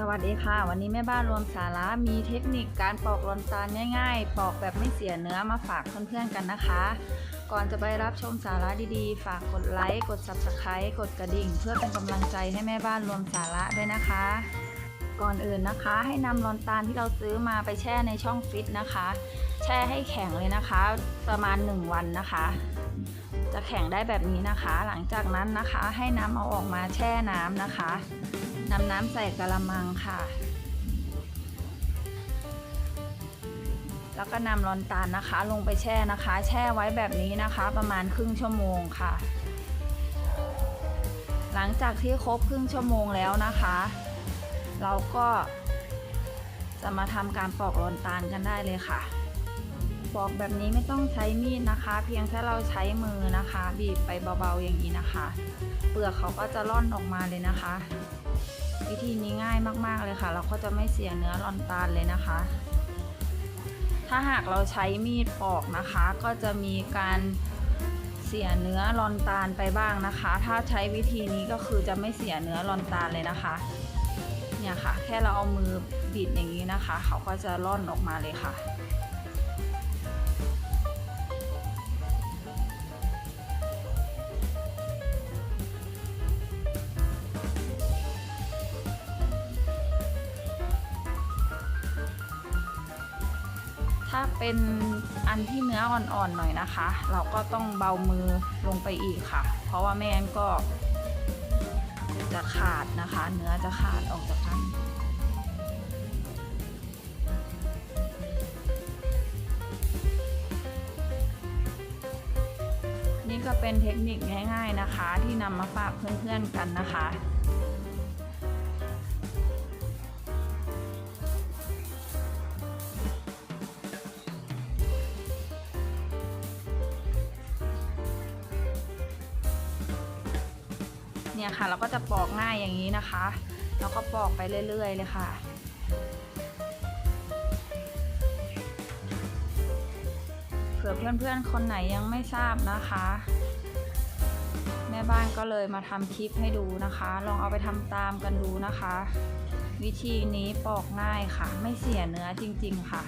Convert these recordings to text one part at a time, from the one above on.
สวัสดีค่ะ วันนี้แม่บ้านรวมสาระมีเทคนิคการปอกลอนตาลง่าย ๆ ปอกแบบไม่เสียเนื้อมาฝากเพื่อนๆกันนะคะ ก่อนจะไปรับชมสาระดีๆ ฝากกดไลค์กด Subscribe กดกระดิ่ง เพื่อเป็นกำลังใจให้แม่บ้านรวมสาระด้วยนะคะ ก่อนอื่นนะคะ ให้นำลอนตาลที่เราซื้อมาไปแช่ในช่องฟิตนะคะ แช่ให้แข็งเลยนะคะ ประมาณ 1 วันนะคะ จะแข็งได้แบบนี้นะคะ หลังจากนั้นนะคะให้น้ำเอาออกมาแช่น้ำนะคะนำน้ำใส่กระมังค่ะ แล้วก็นำลอนตาลนะคะ ลงไปแช่นะคะ แช่ไว้แบบนี้นะคะ ประมาณครึ่งชั่วโมงค่ะ หลังจากที่ครบครึ่งชั่วโมงแล้วนะคะ เราก็จะมาทำการปอกลอนตาลกันได้เลยค่ะ ปอกแบบนี้ไม่ต้องใช้มีดนะคะ เพียงแค่เราใช้มือนะคะ บีบไปเบาๆอย่างนี้นะคะ เปลือกเขาก็จะร่อนออกมาเลยนะคะ วิธีนี้ง่ายมากๆเลยค่ะ เราก็จะไม่เสียเนื้อลอนตาลเลยนะคะ ถ้าหากเราใช้มีดปอกนะคะ ก็จะมีการเสียเนื้อลอนตาลไปบ้างนะคะ ถ้าใช้วิธีนี้ก็คือจะไม่เสียเนื้อลอนตาลเลยนะคะ เนี่ยค่ะ แค่เราเอามือบิดอย่างนี้นะคะ เขาก็จะร่อนออกมาเลยค่ะ ถ้าเป็นอันที่เนื้ออ่อนๆหน่อยนะคะ เราก็ต้องเบามือลงไปอีกค่ะ เพราะว่าไม่งั้นก็ จะขาดนะคะ เนื้อจะขาดออกจากกันนี่ก็เป็นเทคนิคง่าย ๆนะคะ ที่นำมาฝากเพื่อนๆกันนะคะ เนี่ยค่ะ เราก็จะปอกง่ายอย่างนี้นะคะ แล้วก็ปอกไปเรื่อย ๆ เลยค่ะเผื่อเพื่อนๆ คนไหนยังไม่ทราบนะคะ แม่บ้านก็เลยมาทำคลิปให้ดูนะคะ ลองเอาไปทำตามกันดูนะคะ วิธีนี้ปอกง่ายค่ะ ไม่เสียเนื้อจริงๆค่ะ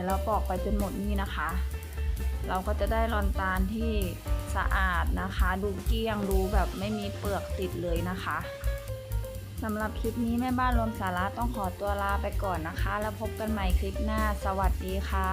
ดี๋ยวเราปอกไปจนหมดนี่นะคะ เราก็จะได้ลอนตาลที่สะอาดนะคะ ดูเกลี้ยงดูแบบไม่มีเปลือกติดเลยนะคะสำหรับคลิปนี้แม่บ้านรวมสาระต้องขอตัวลาไปก่อนนะคะ แล้วพบกันใหม่คลิปหน้า สวัสดีค่ะ